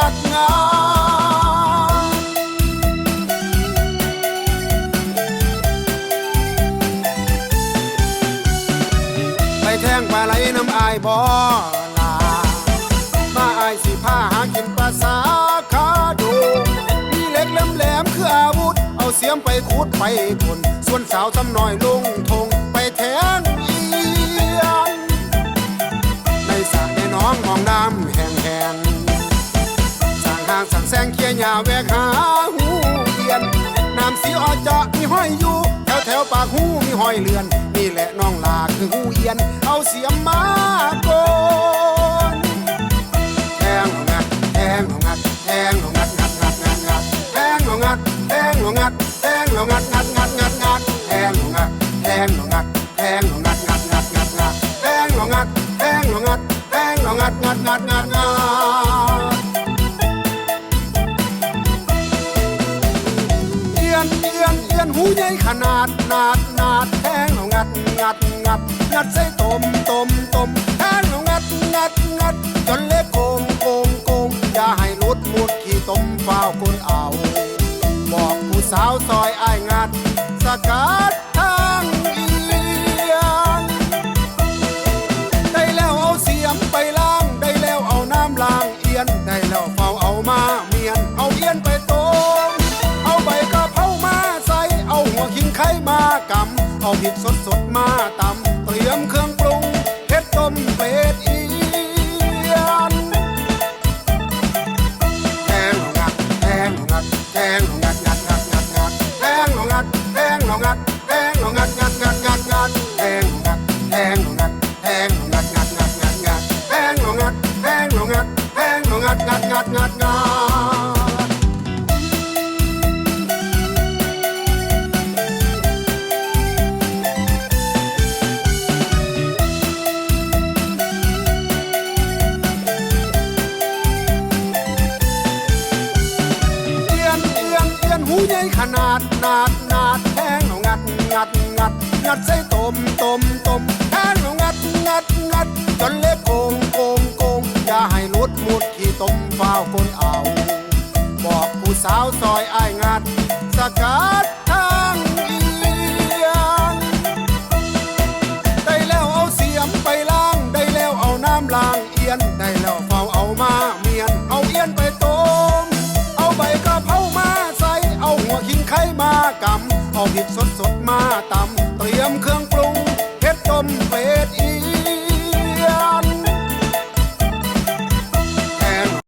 ดงัดงัดไปแทงปลาไหลน้ำอายบ่ลามาอายสิผ้าหากินภาษาขาดูมีเหล็กแหลมๆคืออาวุธ เอาเสียมไปขุดไปคน ส่วนสาวทำน้อยลงทงไปแทง สั่งหางสั่งแซงเคียหญ้าแวกหาหูเอียนน้ำสีออเจาะมีห้อยอยู่แถวแถวปากหูมีห้อยเลือน นี่แหละน้องลาคือหูเอียน เอาเสียมมาโกนแทงหลงัดแทงหลงัดแทงหลงงัดงัดงัดงัดงัดแทงหลงัดแทงหลงัดแทงหลงงัดงัดงัดงัดงัดแทงหลงัดแทงหลงัดแทงหลงงัดงัดงัดงัดงัดแทงหลงัดแทงหลงัดแทงหลงงัดงัดงัดงัดงัด หูใหญ่ขนาดนาดนาดแทงหลงงัดงัดงัดงัดใส่ต้มต้มต้มแทงหลงงัดงัดงัดจนเล็บโกงโกงโกงอย่าให้ลุดมุดขี้ต้มฟ้าวคนเอา บอกผู้สาวซอยอ้ายงัด สกัด เอาพริกสดสดๆมาตำเตรียมเครื่องปรุงเผ็ดต้มเป็ดอียนแทงหลงัดแทงหลงัดแทงหลงัดงัดงัดงัดงัดแทงหลงัดแทงหลงัดแทงหลงัดงัดงัดงัดงัดแทงหลงัดแทงหลงัดแทงหลงัดงัดงัดงัดงัดแทงหงัดแทงหงัดแทงหงัดงัดงัดงัด ใหญ่ขนาดนาดนาดแทงเอางัดงัดงัดงัดใส่ต้มต้มต้มแทงเอางัดงัดงัดจนเล็กโกงโกงโกงอย่าให้หลุดมุดขี้ต้มฟ้าวคนเอา บอกผู้สาวซอยอ้ายงัด สกัดทางเอียงได้แล้วเอาเสียมไปล้าง ได้แล้วเอาน้ำล้างเอียน ได้แล้วเฝ้าเอามา เอาพริดสดสดมาตำ